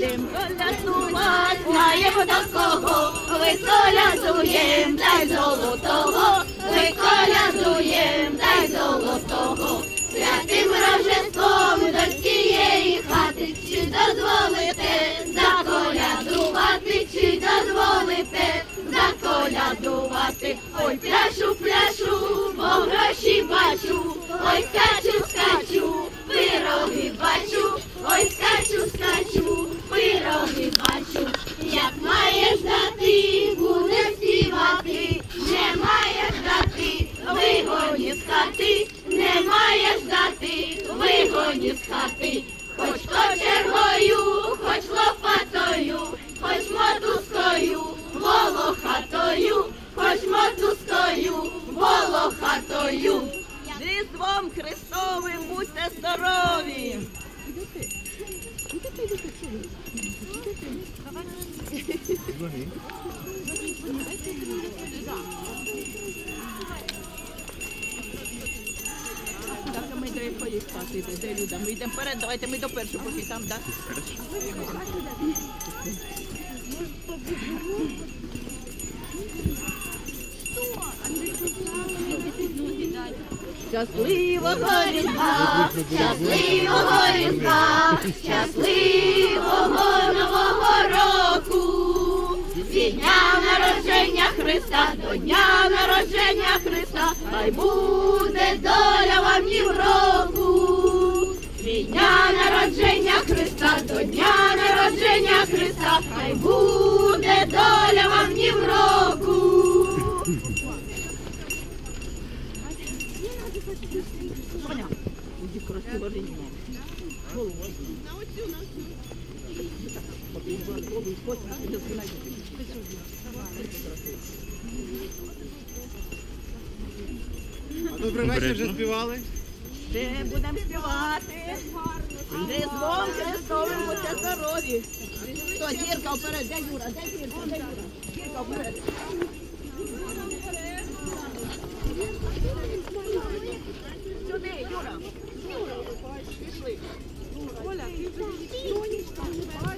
будем колядувати, знаємо до кого, ви колядуєм, дай золотого, ви колядуєм, дай золотого, святим рождеством до цієї хати, чи дозволите заколядувати, чи дозволите заколядувати, ой, пляшу, пляшу, бо гроші бачу, ой, скачу, вигоні з хати, не маєш дати, вигоні з хати, хоч кочергою, хоч лопатою, хоч мотузкою, волохатою, хоч мотузкою, волохатою. Різдвом Христовим будьте здорові! Де? Ми йдемо вперед, давайте ми до першого, поки там, так? Щасливого Різдва! Щасливого різдва, щасливого нового року, від дня народження Христа до дня народження Христа, хай буде доля вам ні в року. Дня народження Христа до дня народження Христа, хай буде доля вам ні в року. Добрий вечір, вже співали? Ще будемо співати. Різдвом Христовим будьте здорові. Хто, зірка вперед, де Юра, де зірка, де Юра? Зірка вперед. Сюди, Юра. Пішли. Пан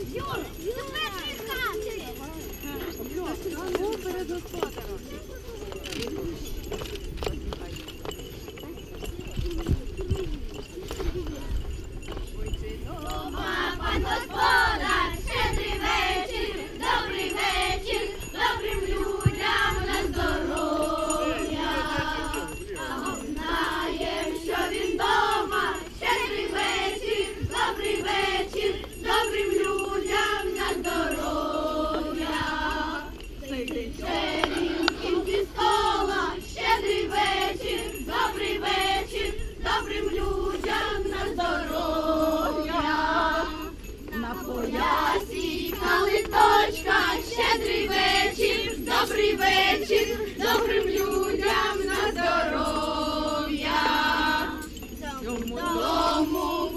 На поясі калиточка, щедрий вечір, добрий вечір, добрим людям на здоров'я.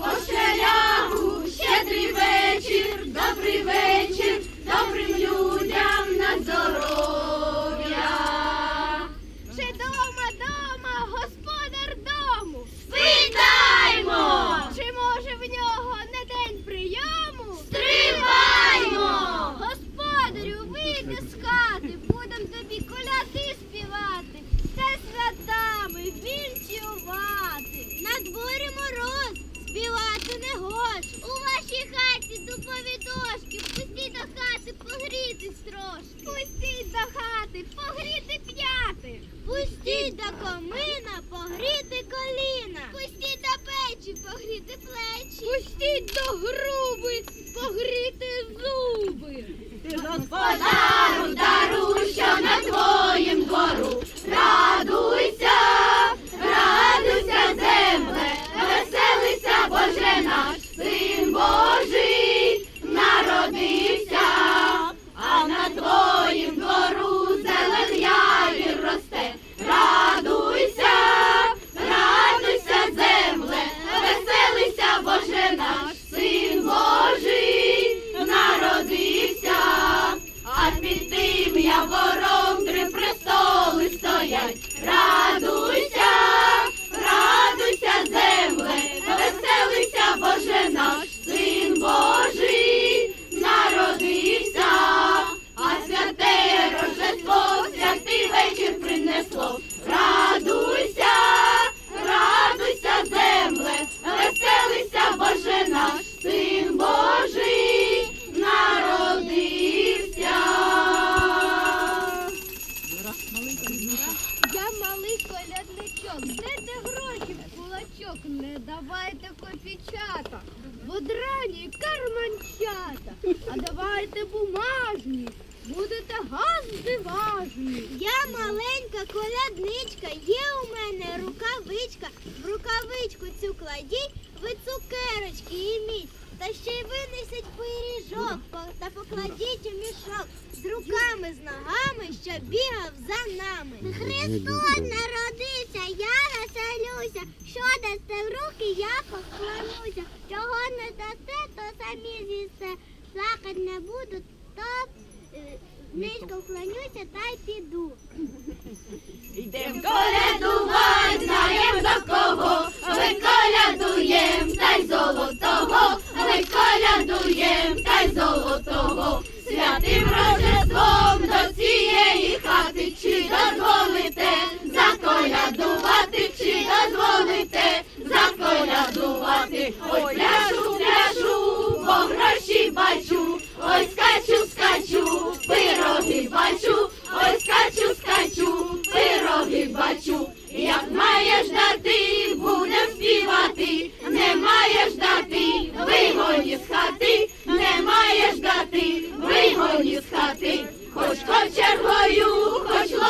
Кошелягу, щедрий вечір, добрий вечір, не. У вашій хаті дупові дошки, пустіть до хати погрітись трошки. Пустіть до хати, погріти п'яти. Пустіть до комина, погріти коліна. Пустіть до печі, погріти плечі. Пустіть до груби, погріти зуби. Ти Господару дару, що на твоїм двору. Радуйся, важні. Я маленька колядничка, є у мене рукавичка. В рукавичку цю кладіть, ви цукерочки іміть. Та ще й винесіть пиріжок та покладіть у мішок з руками, з ногами, що бігав за нами. Христос народився, я веселюся. Що дасте в руки, я поклонуся. Чого не дасте, то самі з'їсте. Плакать не буду, то е, низько вклонюся та й піду. Йдем Колядувать знаєм за кого, ми колядуєм, та й золотого, ми колядуєм, та й золотого.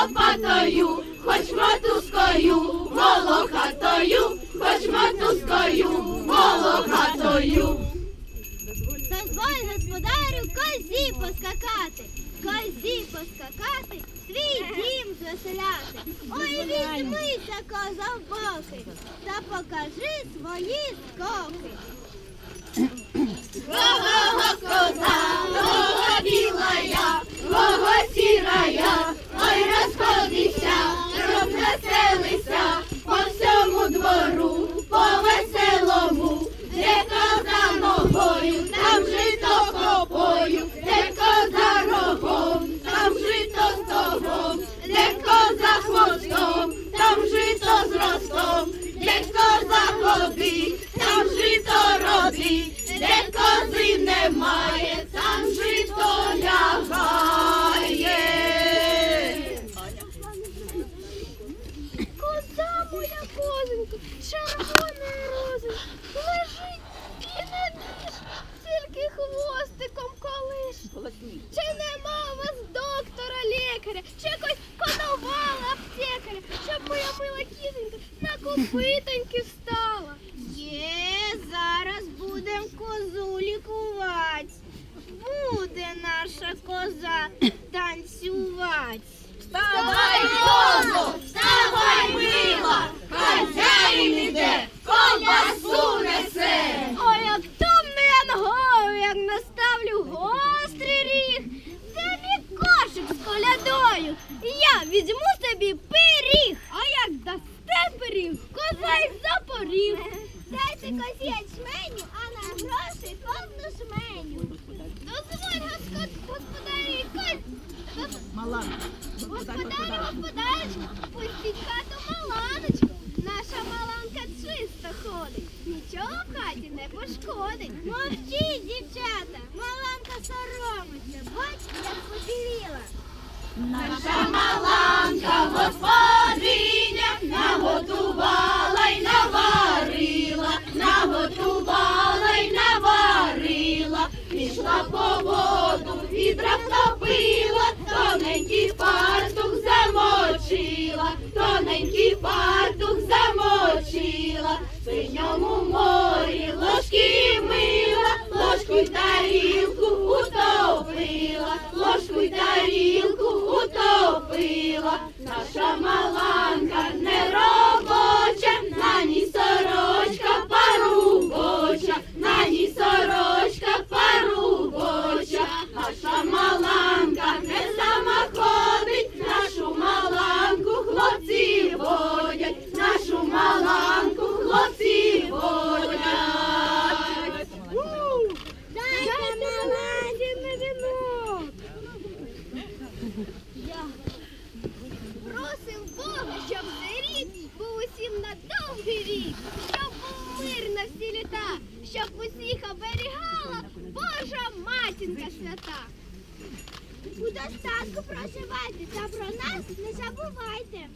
Лопатою, хоч мотузкою, волохатою, хоч мотузкою, волохатою. Дозволь господарю козі поскакати, козі поскакати, твій дім звеселяти. Ой, візьмися, коза в боки, та покажи свої скоки. Кого коза, кого білая, кого сірая, ой, розходися, розвеселися по всьому двору, по веселому, де коза на копитоньки встала? Є, зараз будем козу лікувати. Буде наша коза танцювати. Вставай, козу, вставай, мила, хазяїн іде, ковбасу Мала. Господарі, господарочка, пустіть хату маланочку. Наша маланка чисто ходить, нічого в хаті не пошкодить. Мовчіть, дівчата, маланка соромиться, бач, як побіліла. Наша маланка господиня фартух замочила, в синьому морі ложки мила, ложку й тарілку утопила, ложку й тарілку утопила, наша маланка не робоча, на ній сорочка парубоча, на ній сорочка парубоча, наша маланка довгий рік, щоб був мир на всі літа, щоб усіх оберігала Божа матінка свята. У достатку проживайте, та про нас не забувайте.